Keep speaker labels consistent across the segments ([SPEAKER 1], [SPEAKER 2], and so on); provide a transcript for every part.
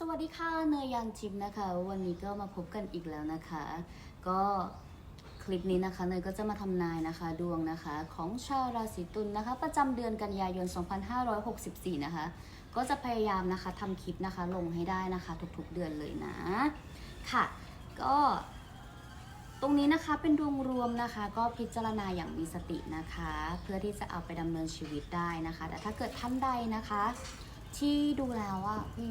[SPEAKER 1] สวัสดีค่ะเนยยันชิมนะคะ วันนี้ก็มาพบกันอีกแล้วนะคะ ก็คลิปนี้นะคะเนยก็จะมาทำนายนะคะดวงนะคะของชาวราศีตุลนะคะ ประจำเดือนกันยายน 2564 นะคะ ก็จะพยายามนะคะทำคลิปนะคะลงให้ได้นะคะทุกๆเดือนเลยนะค่ะ ก็ตรงนี้นะคะเป็นดวงรวมนะคะ ก็พิจารณาอย่างมีสตินะคะ เพื่อที่จะเอาไปดำเนินชีวิตได้นะคะ แต่ถ้าเกิดท่านใดนะคะ ที่ดูแล้วว่าเฮ้ย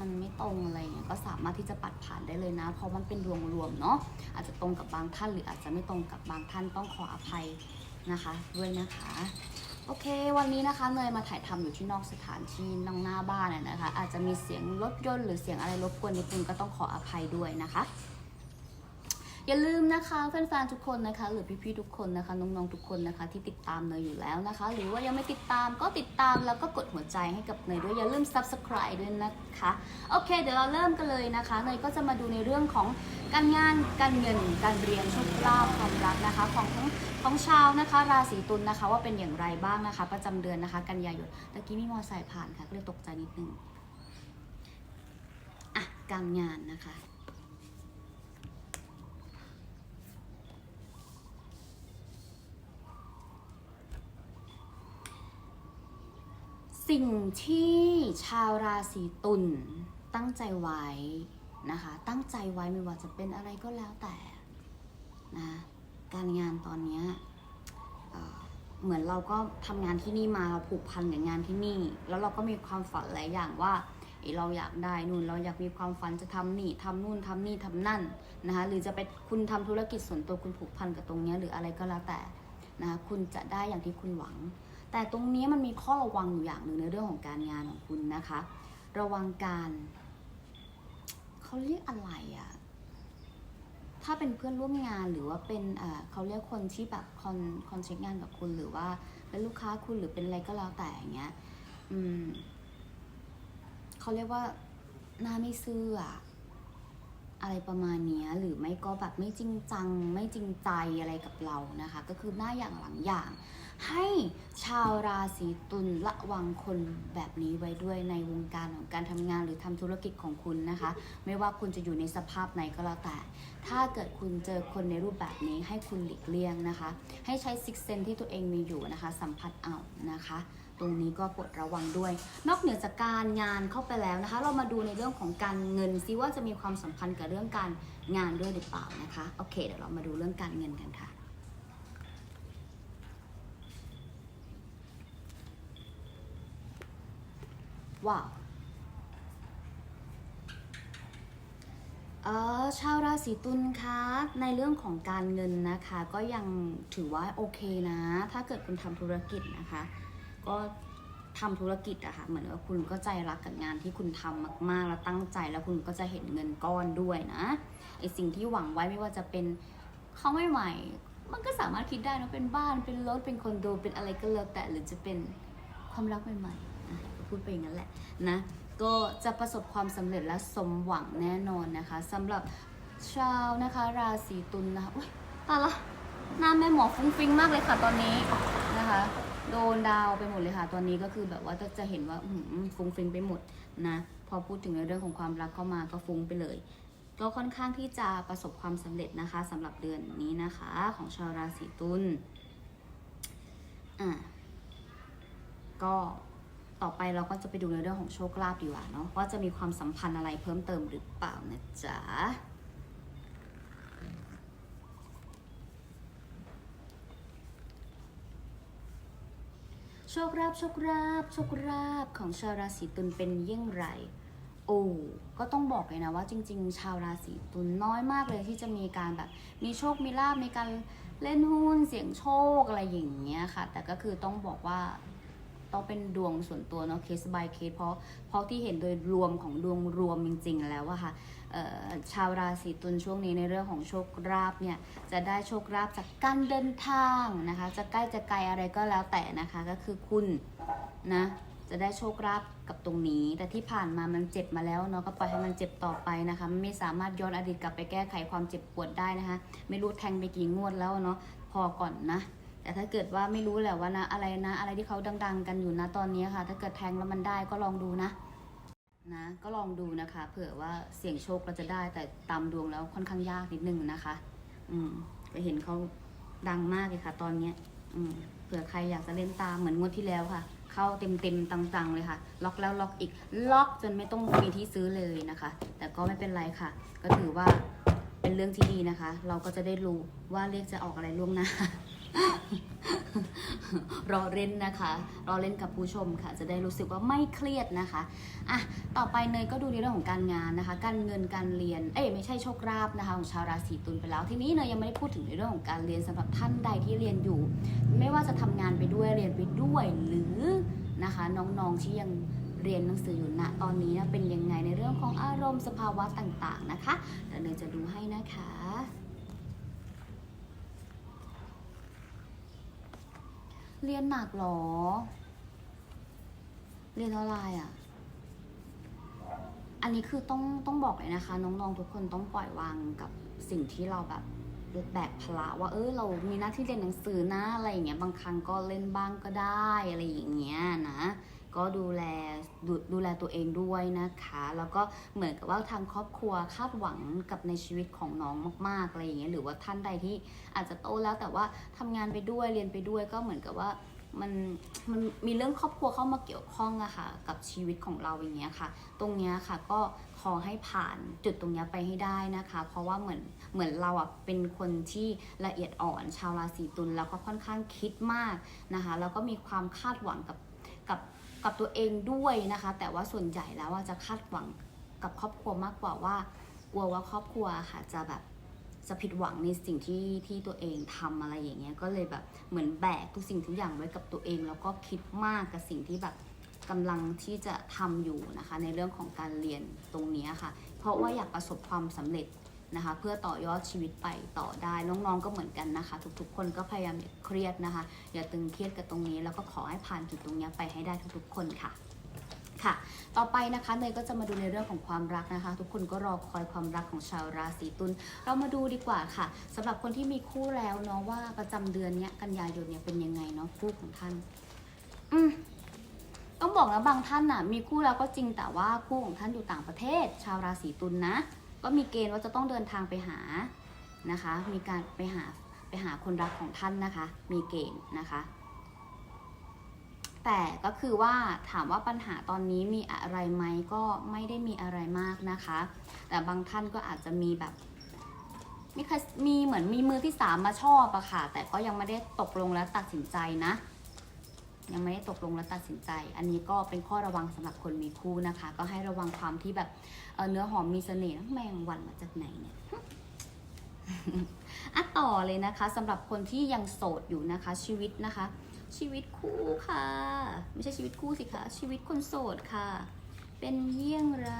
[SPEAKER 1] มันไม่ตรงอะไรเงี้ยก็สามารถที่จะปัดผ่านได้เลยนะ เพราะมันเป็นดวงรวมเนาะอาจจะตรงกับบางท่านหรืออาจจะไม่ตรงกับบางท่านต้องขออภัยนะคะด้วยนะคะโอเค วันนี้นะคะเนยมาถ่ายทำอยู่ที่นอกสถานที่นอกหน้าบ้านนะคะ อาจจะมีเสียงรถยนต์หรือเสียงอะไรรบกวนนิดนึงก็ต้องขออภัยด้วยนะคะ อย่าลืมนะคะแฟนๆทุกคนนะคะ หรือพี่ๆทุกคนนะคะน้องๆทุกคนนะคะ ที่ติดตามเนยอยู่แล้วนะคะ หรือว่ายังไม่ติดตามก็ติดตามแล้วก็กดหัวใจให้กับเนยด้วยอย่าลืม subscribe ด้วยนะคะโอเค เดี๋ยวเราเริ่มกันเลยนะคะเนยก็จะมาดูในเรื่องของการงานการเงินการเรียนโชคลาภความรักนะคะ ของทั้งของชาวนะคะ ราศีตุลนะคะ ว่าเป็นอย่างไรบ้างนะคะ ประจำเดือนนะคะ กันยายนตะกี้มีมอไซค์ผ่านค่ะก็เลยตกใจนิดนึงอะการงานนะคะ สิ่งที่ชาวราศีตุลตั้งใจไว้นะคะ ตั้งใจไว้ไม่ว่าจะเป็นอะไรก็แล้วแต่นะการงานตอนนี้เหมือนเราก็ทำงานที่นี่มาเราผูกพันกับงานที่นี่ แล้วเราก็มีความฝันหลายอย่างว่าเอเราอยากได้นู่นเราอยากมีความฝันจะทำนี่ทำนู่นทำนี่ทำนั่นนะคะหรือจะไปคุณทำธุรกิจส่วนตัวคุณผูกพันกับตรงนี้หรืออะไรก็แล้วแต่นะคะคุณจะได้อย่างที่คุณหวัง แต่ตรงนี้มันมีข้อระวังอยู่อย่างหนึ่งในเรื่องของการงานของคุณนะคะ ระวังการเขาเรียกอะไรอะ่ะถ้าเป็นเพื่อนร่วมงานหรือว่าเป็นเขาเรียกคนที่แบบคอนคอนเช็คงานกับคุณหรือว่าเป็นลูกค้าคุณหรือเป็นอะไรก็แล้วแต่อย่างเงี้ยอืมเขาเรียกว่าหน้าไม่ซื่ออะอะไรประมาณนี้หรือไม่ก็แบบไม่จริงจัง ไม่จริงใจอะไรกับเรานะคะ ก็คือหน้าอย่างหลังอย่าง ให้ชาวราศีตุลระวังคนแบบนี้ไว้ด้วยในวงการของการทำงานหรือทำธุรกิจของคุณนะคะ ไม่ว่าคุณจะอยู่ในสภาพไหนก็แล้วแต่ ถ้าเกิดคุณเจอคนในรูปแบบนี้ให้คุณหลีกเลี่ยงนะคะ ให้ใช้ซิกเซนที่ตัวเองมีอยู่นะคะ สัมผัสเอานะคะตรงนี้ก็โปรดระวังด้วย นอกเหนือจากการงานเข้าไปแล้วนะคะ เรามาดูในเรื่องของการเงินซิว่าจะมีความสัมพันธ์กับเรื่องการงานด้วยหรือเปล่านะคะ โอเค เดี๋ยวเรามาดูเรื่องการเงินกันค่ะ ว้าวเออชาวราศีตุลคะในเรื่องของการเงินนะคะ ก็ยังถือว่าโอเคนะ ถ้าเกิดคุณทำธุรกิจนะคะ ก็ทำธุรกิจอะค่ะเหมือนว่าคุณก็ใจรักกับงานที่คุณทำมากๆ แล้วตั้งใจแล้วคุณก็จะเห็นเงินก้อนด้วยนะไอสิ่งที่หวังไว้ไม่ว่าจะเป็นเขาไม่ใหม่มันก็สามารถคิดได้นะเป็นบ้านเป็นรถเป็นคอนโดเป็นอะไรก็แล้วแต่หรือจะเป็นความรักใหม่ๆ พูดไปอย่างนั้นแหละนะ ก็จะประสบความสำเร็จและสมหวังแน่นอนนะคะสำหรับชาวนะคะ ราศีตุลนะคะอุ้ยตายละหน้าแม่หมอฟุ้งฟิ้งมากเลยค่ะตอนนี้นะคะ โดนดาวไปหมดเลยค่ะ ตอนนี้ก็คือแบบว่าจะเห็นว่าหือฟุ้งฟิ้งไปหมดนะ พอพูดถึงในเรื่องของความรักเข้ามาก็ฟุ้งไปเลย ก็ค่อนข้างที่จะประสบความสำเร็จนะคะสำหรับเดือนนี้นะคะ ของชาวราศีตุลอะก็ ต่อไปเราก็จะไปดูในเรื่องของโชคลาภดีกว่าเนาะว่าจะมีความสัมพันธ์อะไรเพิ่มเติมหรือเปล่านะจ๊ะโชคลาภโชคลาภโชคลาภของชาวราศีตุลเป็นเยี่ยงไร โอ้ก็ต้องบอกเลยนะว่าจริง ๆ ชาวราศีตุลน้อยมากเลยที่จะมีการแบบมีโชคมีลาภในการเล่นหุ้นเสี่ยงโชคอะไรอย่างเงี้ยค่ะ แต่ก็คือต้องบอกว่า ต้องเป็นดวงส่วนตัวเนาะเคส by เคสเพราะเพราะที่เห็นโดยรวมของดวงรวมจริง ๆ แล้วอะค่ะชาวราศีตุลช่วงนี้ในเรื่องของโชคลาภเนี่ยจะได้โชคลาภจากการเดินทางนะคะ จะใกล้จะไกลอะไรก็แล้วแต่นะคะก็คือคุณนะจะได้โชคลาภกับตรงนี้ แต่ที่ผ่านมามันเจ็บมาแล้วเนาะก็ปล่อยให้มันเจ็บต่อไปนะคะไม่สามารถย้อนอดีตกลับไปแก้ไขความเจ็บปวดได้นะคะ ไม่รู้แทงไปกี่งวดแล้วเนาะพอก่อนนะ แต่ถ้าเกิดว่าไม่รู้แหละว่านะอะไรนะ อะไรที่เขาดัง ๆ กันอยู่นะตอนนี้ค่ะ ถ้าเกิดแทงแล้วมันได้ก็ลองดูนะนะก็ลองดูนะคะ เผื่อว่าเสี่ยงโชคเราจะได้แต่ตามดวงแล้วค่อนข้างยากนิดนึงนะคะ อืมก็เห็นเขาดังมากเลยค่ะ ตอนเนี้ย อืมเผื่อใครอยากจะเล่นตามเหมือนงวดที่แล้วค่ะ เข้าเต็มเต็มๆตังๆเลยค่ะ ล็อกแล้วล็อกอีก ล็อกจนไม่ต้องมีที่ซื้อเลยนะคะ แต่ก็ไม่เป็นไรค่ะ ก็ถือว่าเป็นเรื่องที่ดีนะคะ เราก็จะได้รู้ว่าเลขจะออกอะไรล่วงหน้า รอเล่นนะคะ รอเล่นกับผู้ชมค่ะ จะได้รู้สึกว่าไม่เครียดนะคะอะต่อไปเนยก็ดูในเรื่องของการงานนะคะ การเงินการเรียน เอ้ยไม่ใช่โชคลาภนะคะ ของชาวราศีตุลไปแล้ว ทีนี้เนยยังไม่ได้พูดถึงในเรื่องของการเรียนสำหรับท่านใดที่เรียนอยู่ ไม่ว่าจะทำงานไปด้วยเรียนไปด้วยหรือนะคะน้องๆที่ยังเรียนหนังสืออยู่ณตอนนี้นะเป็นยังไงในเรื่องของอารมณ์สภาวะต่างๆนะคะเดี๋ยวเนยจะดูให้นะคะ เรียนหนักหรอ เรียนอะไรอะ อันนี้คือต้องต้องบอกเลยนะคะ น้องๆทุกคนต้องปล่อยวางกับสิ่งที่เราแบบแบกภาระว่าเออเรามีหน้าที่เรียนหนังสือนะอะไรอย่างเงี้ยบางครั้งก็เล่นบ้างก็ได้อะไรอย่างเงี้ยนะ ก็ดูแลดูดูแลตัวเองด้วยนะคะ แล้วก็เหมือนกับว่าทางครอบครัวคาดหวังกับในชีวิตของน้องมากๆอะไรอย่างเงี้ยหรือว่าท่านใดที่อาจจะโตแล้วแต่ว่าทำงานไปด้วยเรียนไปด้วยก็เหมือนกับว่ามันมันมีเรื่องครอบครัวเข้ามาเกี่ยวข้องอะค่ะกับชีวิตของเราอย่างเงี้ยค่ะ ตรงเนี้ยค่ะก็ขอให้ผ่านจุดตรงเนี้ยไปให้ได้นะคะ เพราะว่าเหมือนเหมือนเราอะเป็นคนที่ละเอียดอ่อนชาวราศีตุลแล้วก็ค่อนข้างคิดมากนะคะ แล้วก็มีความคาดหวังกับกับ กับตัวเองด้วยนะคะ แต่ว่าส่วนใหญ่แล้วว่าจะคาดหวังกับครอบครัวมากกว่าว่า กลัวว่าครอบครัวค่ะจะแบบจะผิดหวังในสิ่งที่ที่ตัวเองทำอะไรอย่างเงี้ยก็เลยแบบเหมือนแบกทุกสิ่งทุกอย่างไว้กับตัวเอง แล้วก็คิดมากกับสิ่งที่แบบกำลังที่จะทำอยู่นะคะ ในเรื่องของการเรียนตรงนี้ค่ะ เพราะว่าอยากประสบความสำเร็จ นะคะ เพื่อต่อยอดชีวิตไปต่อได้น้องๆก็เหมือนกันนะคะ ทุกๆ คนก็พยายามอย่าเครียดนะคะ อย่าตึงเครียดกับตรงนี้ แล้วก็ขอให้ผ่านจุดตรงนี้ไปให้ได้ทุกๆ คนค่ะค่ะ ต่อไปนะคะเนยก็จะมาดูในเรื่องของความรักนะคะ ทุกคนก็รอคอยความรักของชาวราศีตุล เรามาดูดีกว่าค่ะสำหรับคนที่มีคู่แล้วเนาะว่าประจำเดือนเนี้ยกันยายนเนี่ยเป็นยังไงเนาะคู่ของท่าน อืมต้องบอกนะบางท่านน่ะ มีคู่แล้วก็จริงแต่ว่าคู่ของท่านอยู่ต่างประเทศ ชาวราศีตุลนะ ก็มีเกณฑ์ว่าจะต้องเดินทางไปหานะคะ มีการไปหาไปหาคนรักของท่านนะคะ มีเกณฑ์นะคะ แต่ก็คือว่าถามว่าปัญหาตอนนี้มีอะไรไหมก็ไม่ได้มีอะไรมากนะคะ แต่บางท่านก็อาจจะมีแบบมีมีเหมือนมีมือที่สามมาชอบอะค่ะ แต่ก็ยังไม่ได้ตกลงและตัดสินใจนะ ยังไม่ได้ตกลงและตัดสินใจ อันนี้ก็เป็นข้อระวังสำหรับคนมีคู่นะคะ ก็ให้ระวังความที่แบบเเนื้อหอมมีเสน่ห์แมงวันมาจากไหนเนี่ยอะต่อเลยนะคะสำหรับคนที่ยังโสดอยู่นะคะ ชีวิตนะคะ ชีวิตคู่ค่ะ ไม่ใช่ชีวิตคู่สิคะชีวิตคนโสดค่ะ เป็นเยี่ยงไร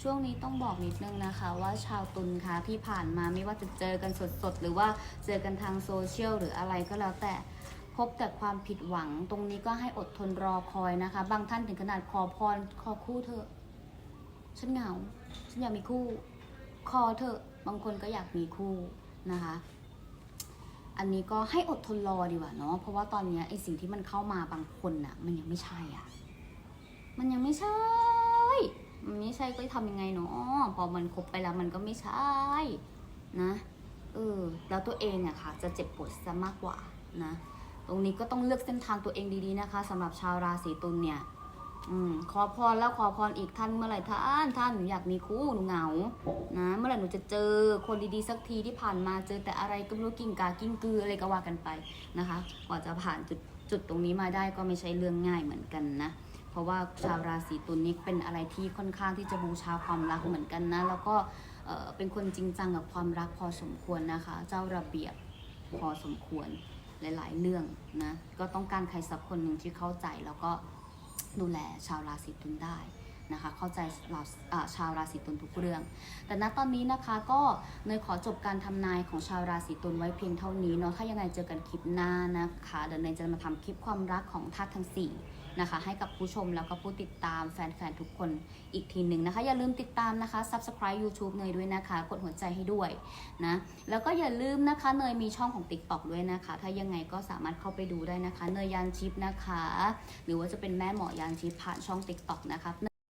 [SPEAKER 1] ช่วงนี้ต้องบอกนิดนึงนะคะ ว่าชาวตุลคะที่ผ่านมาไม่ว่าจะเจอกันสดๆ หรือว่าเจอกันทางโซเชียลหรืออะไรก็แล้วแต่ พบแต่ความผิดหวัง ตรงนี้ก็ให้อดทนรอคอยนะคะ บางท่านถึงขนาดขอพรขอคู่เถอะฉันเหงา ฉันอยากมีคู่ขอเถอะบางคนก็อยากมีคู่นะคะ อันนี้ก็ให้อดทนรอดีกว่าเนาะ เพราะว่าตอนนี้ไอสิ่งที่มันเข้ามาบางคนน่ะ มันยังไม่ใช่อะ มันยังไม่ใช่ มันไม่ใช่ก็ทำยังไงเนาะ พอมันคบไปแล้วมันก็ไม่ใช่ นะ เออ แล้วตัวเองอะค่ะ จะเจ็บปวดซะมากกว่านะ ตรงนี้ก็ต้องเลือกเส้นทางตัวเองดีๆนะคะสำหรับชาวราศีตุลเนี่ยอืมขอพรแล้วขอพรอีกท่านเมื่อไหร่ท่านท่านหนูอยากมีคู่หนูเหงา นะ เมื่อไหร่หนูจะเจอคนดีๆสักทีที่ผ่านมาเจอแต่อะไรก็ไม่รู้กิ่งกากิ้งกืออะไรก็ว่ากันไปนะคะกว่าจะผ่านจุดจุดตรงนี้มาได้ก็ไม่ใช่เรื่องง่ายเหมือนกันนะเพราะว่าชาวราศีตุลนี้เป็นอะไรที่ค่อนข้างที่จะบูชาความรักเหมือนกันนะ แล้วก็เออเป็นคนจริงจังกับความรักพอสมควรนะคะ เจ้าระเบียบพอสมควร หลาย ๆ เรื่องนะ ก็ต้องการใครสักคนหนึ่งที่เข้าใจแล้วก็ดูแลชาวราศีตุลได้ นะคะ เข้าใจาาชาวราศีตุลทุกเรื่อง แต่ณตอนนี้นะคะก็เนยขอจบการทำนายของชาวราศีตุลไว้เพียงเท่านี้เนาะถ้ายังไงเจอกันคลิปหน้านะคะเดี๋ยวเนยจะมาทำคลิปความรักของธาตุทั้ง4นะคะให้กับผู้ชมแล้วก็ผู้ติดตามแฟนๆ ทุกคนอีกทีหนึ่งนะคะ อย่าลืมติดตามนะคะ subscribe YouTube เนยด้วยนะคะ กดหัวใจให้ด้วยนะแล้วก็อย่าลืมนะคะเนยมีช่องของ TikTok ด้วยนะคะ ถ้ายังไงก็สามารถเข้าไปดูได้นะคะ เนยยานชิปนะคะ หรือว่าจะเป็นแม่หมอยานชิปผ่านช่อง TikTok นะคะ